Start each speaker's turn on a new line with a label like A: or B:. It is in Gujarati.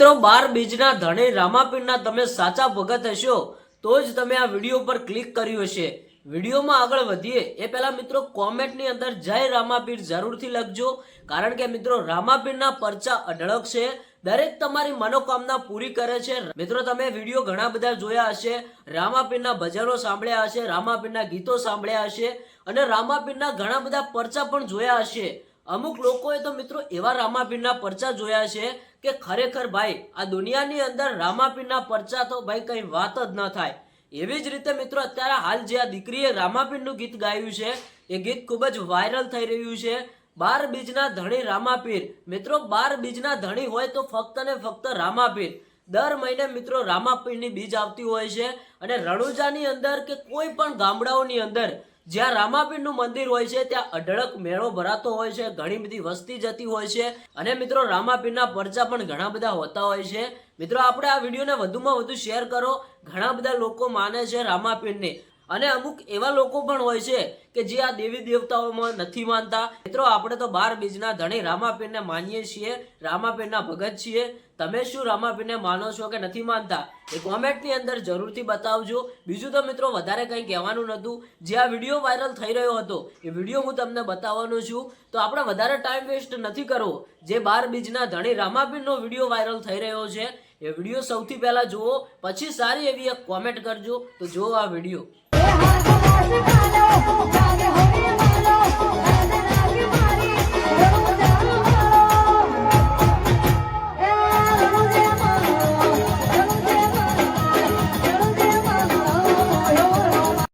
A: મિત્રો, બાર બીજના ધણી રામાપીરના તમે સાચા ભગત હશો, તો જ તમે આ વીડિયો પર ક્લિક કર્યું હશે. વિડીયોમાં આગળ વધીએ, એ પહેલાં મિત્રો, કોમેન્ટની અંદર જય રામાપીર જરૂરથી લખજો, કારણ કે મિત્રો, રામાપીરના પરચા અઢળક છે. દરેક તમારી મનોકામના પૂરી કરે છે. મિત્રો, તમે વીડિયો ઘણા બધા જોયા હશે, રામાપીરના ભજનો સાંભળ્યા હશે, રામાપીરના ગીતો સાંભળ્યા હશે, અને રામાપીરના ઘણા બધા પરચા પણ જોયા હશે. અમુક લોકોએ તો મિત્રો એવા રામાપીરના પરચા જોયા છે કે ખરેખર ભાઈ, આ દુનિયાની અંદર રામાપીરના પરચા તો ભાઈ કઈ વાત જ ન થાય. એવી જ રીતે મિત્રો અત્યારે હાલ જે આ દીકરીએ રામાપીરનું ગીત ગાયું છે, એ ગીત ખૂબ જ વાયરલ થઈ રહ્યું છે. બાર બીજના ધણી રામાપીર. મિત્રો બાર બીજના ધણી હોય તો ફક્ત ને ફક્ત રામાપીર. દર મહિને મિત્રો રામાપીરની બીજ આવતી હોય છે અને રણુજાની અંદર કે કોઈ પણ ગામડાઓની અંદર જ્યાં રામાપીરનું મંદિર હોય છે, ત્યાં અઢળક મેળો ભરાતો હોય છે, ઘણી બધી વસ્તી જતી હોય છે અને મિત્રો રામાપીરના પરચા પણ ઘણા બધા હોતા હોય છે. મિત્રો, આપણે આ વિડીયોને વધુમાં વધુ શેર કરો. ઘણા બધા લોકો માને છે રામાપીરને. અને અમુક એવા લોકો પણ હોય છે કે જે આ દેવી દેવતાઓમાં નથી માનતા. મિત્રો, આપણે તો બાર બીજના ધણી રામાપીરને માનીએ છીએ, રામાપીરના ભગત છીએ. તમે શું રામાપીરને માનો છો કે નથી માનતા? એ કોમેન્ટની અંદર જરૂરથી બતાવજો. બીજું તો મિત્રો, વધારે કંઈ કહેવાનું નહોતું. જે આ વીડિયો વાયરલ થઈ રહ્યો હતો, એ વીડિયો હું તમને બતાવવાનો છું. તો આપણે વધારે ટાઈમ વેસ્ટ નથી કરવો. જે બાર બીજના ધણી રામાપીરનો વીડિયો વાયરલ થઈ રહ્યો છે એ વીડિયો સૌથી પહેલા જુઓ, પછી સારી એવી એક કોમેન્ટ કરજો, તો જુઓ આ વીડિયો.